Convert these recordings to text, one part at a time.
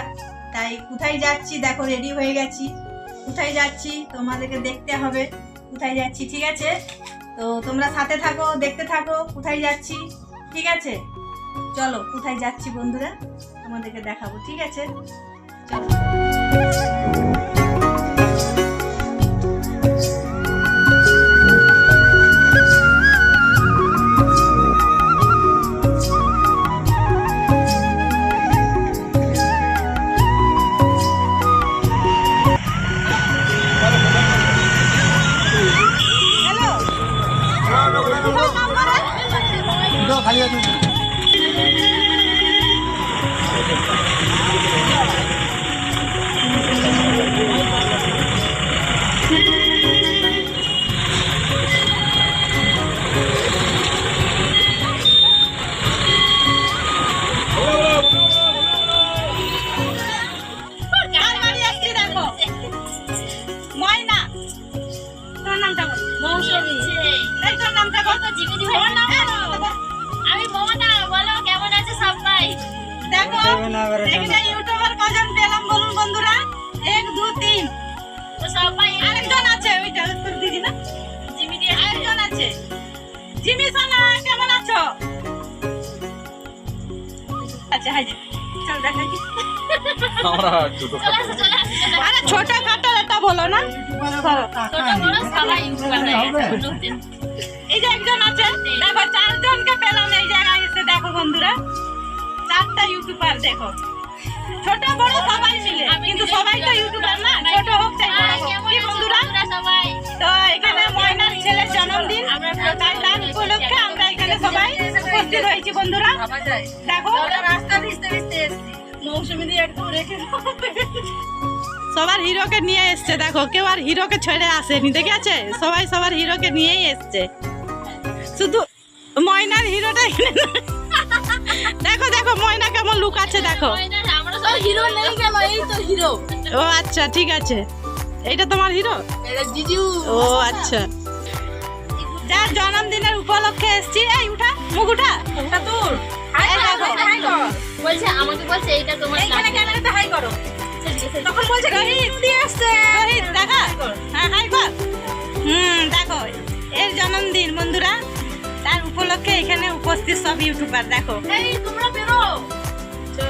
বন্ধুরা তাই কোথায় যাচ্ছি? দেখো রেডি হয়ে গেছি। কোথায় যাচ্ছি? তোমাদেরকে দেখতে হবে। কোথায় যাচ্ছি? ঠিক আছে? তো তোমরা সাথে থাকো, দেখতে থাকো, কোথায় যাচ্ছি? ঠিক আছে? চলো, কোথায় যাচ্ছি বন্ধুরা? তোমাদেরকে দেখাবো। ঠিক আছে? চলো। Thank you. জিমি সোনা কেমন আছো? আচ্ছা হাই চল দেখা কি আমরা ছোট। আরে ছোট খাটো এটা বলো না। হয়ে। এই যে একজন আছে দেখো চারজনকে পেলাম এই জায়গায় এসে দেখো বন্ধুরা। চারটা ইউটিউবার দেখো। ছোট বড় সবাই মিলে কিন্তু সবাই তো ইউটিউবার না ছোট হোক চাই বড় হোক। কি বন্ধুরা? বন্ধুরা তো এখানে ময়নার ছেলের জন্মদিন। তাই তার উপলক্ষে আমরা এখানে সবাই উপস্থিত হয়েছি বন্ধুরা। দেখো। রাস্তা ভিজতে ভিজতে এসেছি মৌসুমি দিয়ে একটু রেখে সবার হিরোকে নিয়ে এসছে দেখো। কেউ আর হিরোকে ছেড়ে আসেনি দেখে আছে সবাই সবার হিরোকে নিয়েই এসছে। শুধু ময়নার হিরোটা দেখো দেখো ময়না কেমন লুক আছে দেখো। আমরা সব হিরো নেই কেন এই তো হিরো ও আচ্ছা ঠিক আছে। এইটা তোমার হিরো? এটা জিজু। ও আচ্ছা। উপলক্ষে এসছি। এই উঠা মুখ উঠা। মুখটা তোর বলছে আমাকে বলছে এইটা তোমার এইখানে ক্যামেরাতে হাই করো। ঠিক আছে, ঠিক আছে। তখন বলছে রোহিত দিয়ে আসছে রোহিত দেখা। হ্যাঁ হাই কর। হুম দেখো। এর জন্মদিন বন্ধুরা। তার উপলক্ষে এখানে উপস্থিত সব ইউটিউবার দেখো। এই তোমরা বেরো।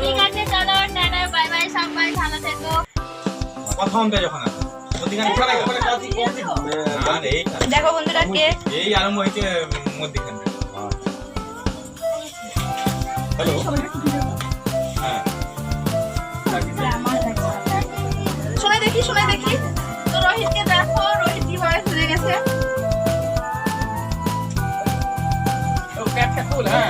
ঠিক আছে চলো টাটা বাই বাই সবাই ভালো থেকো। প্রথমটা যখন আসে। মধ্যিখানে ছাড়া গেল না রে এই দেখো। বন্ধুরা কে? এই আরম্ভ হয়েছে মধ্যিখানে হ্যালো হ্যাঁ। দেখি দেখি। তো রোহিতকে দেখো রোহিত গেছে। ও হ্যাঁ।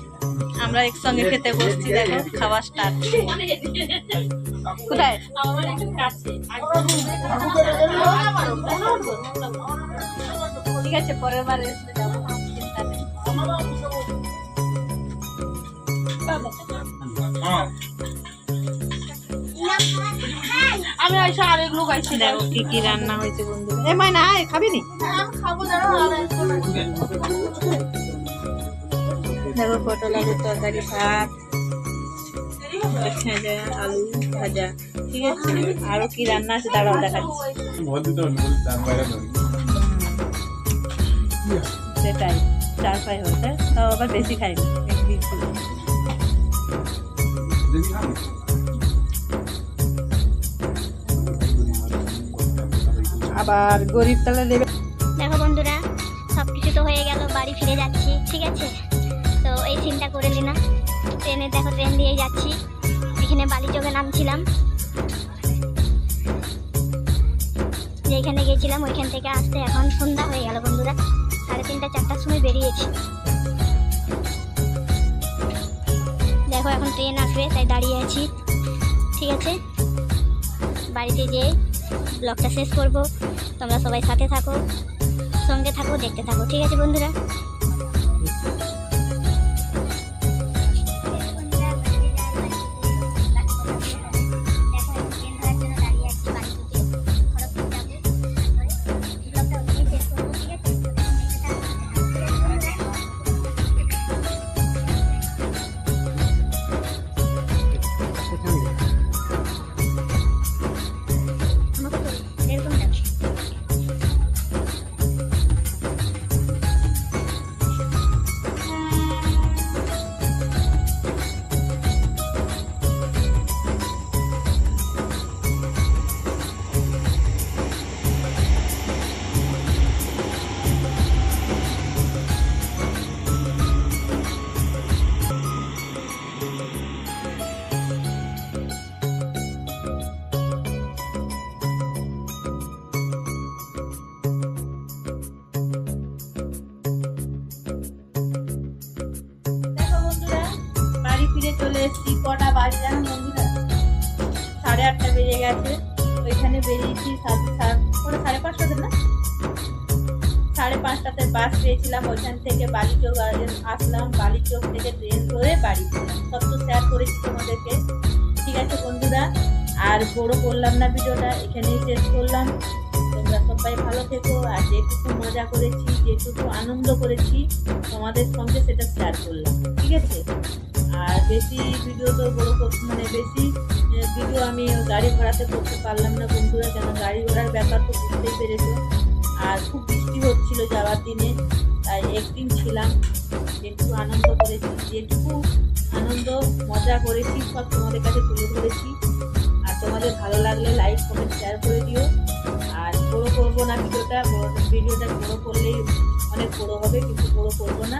আমরা একসঙ্গে খেতে বসছি দেখো খাওয়া স্টার্ট কোথায়? ঠিক আছে পরের বার। হ্যাঁ আমি আইসা আরেকগুলো গাইছি দেখো কি কি রান্না হয়েছে বন্ধু এ মাই না আয়, খাবি নি? খাব দাঁড়াও দেখো পটল আলুর তরকারি ভাত আলু ভাজা ঠিক আছে? আরও কি রান্না আছে দাঁড়াও দেখাচ্ছি। সেটাই চার পাই হতে তাও আবার বেশি খাইনি ছিল। আবার গরিব তালা দেবে। দেখো বন্ধুরা সব কিছু তো হয়ে গেল বাড়ি ফিরে যাচ্ছি ঠিক আছে? এই সিনটা করে নিলাম ট্রেনে দেখো, ট্রেন দিয়ে যাচ্ছি। এখানে বালিচকে নামছিলাম। যেখানে গেছিলাম, ওইখান থেকে আসতে এখন সন্ধ্যা হয়ে গেল বন্ধুরা। সাড়ে তিনটা, চারটার সময় বেরিয়েছি। দেখো, এখন ট্রেন আসবে, তাই দাঁড়িয়ে আছি। ঠিক আছে? বাড়িতে যেয়ে ব্লগটা শেষ করব। তোমরা সবাই সাথে থাকো, সঙ্গে থাকো, দেখতে থাকো। ঠিক আছে বন্ধুরা? এসেছি, কটা বাজে জানো বন্ধুরা সাড়ে আটটা বেজে গেছে, ওইখানে বেরিয়েছি সাত সাড়ে পাঁচটাতে না? সাড়ে পাঁচটাতে বাস পেয়েছিলাম, ওইখান থেকে বালিচক আসলাম বালিচক থেকে ট্রেন ধরে বাড়ি সব তো শেয়ার করেছি তোমাদেরকে। ঠিক আছে বন্ধুরা, আর বড় করলাম না ভিডিওটা, এখানেই শেষ করলাম। তোমরা সবাই ভালো থেকো, আর যেটুকু মজা করেছি, যেটুকু আনন্দ করেছি, তোমাদের সঙ্গে সেটা শেয়ার করলাম। ঠিক আছে? আর বেশি ভিডিও তো বড় মানে বেশি ভিডিও আমি গাড়ি ভাড়াতে করতে পারলাম না বন্ধুরা, কেন গাড়ি ঘোড়ার ব্যাপার তো বুঝতেই পেরেছ। আর খুব বৃষ্টি হচ্ছিল যাওয়ার দিনে, তাই একদিন ছিলাম, একটু আনন্দ করেছি, যেটুকু আনন্দ, মজা করেছি, সব তোমাদের কাছে তুলে ধরেছি। আর তোমাদের ভালো লাগলে লাইক কমেন্ট শেয়ার করে দিও। আর বড় করব না ভিডিওটা ভিডিওটা বড় করলেই অনেক বড়ো হবে, কিন্তু বড়ো করব না।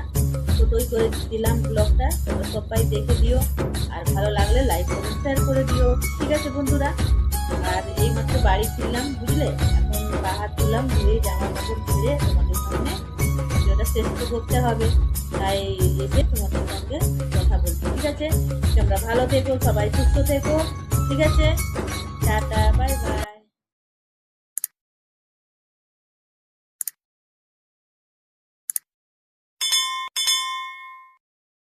ছোটোই করে দিলাম ব্লগটা। তোমরা সবাই দেখে দিও। আর ভালো লাগলে লাইক কমেন্ট শেয়ার করে দিও। ঠিক আছে বন্ধুরা? আর এইমাত্র বাড়ি ফিরলাম, বুঝলে? এখন বাহার তুললাম ধুয়ে জামা কাপড় ধুয়ে তোমাদের সামনে ভিডিওটা শেষ তো করতে হবে। তাই এসে তোমাদের সঙ্গে কথা বলছি, ঠিক আছে? তোমরা ভালো থেকো, সবাই সুস্থ থেকো, ঠিক আছে? Tata bye bye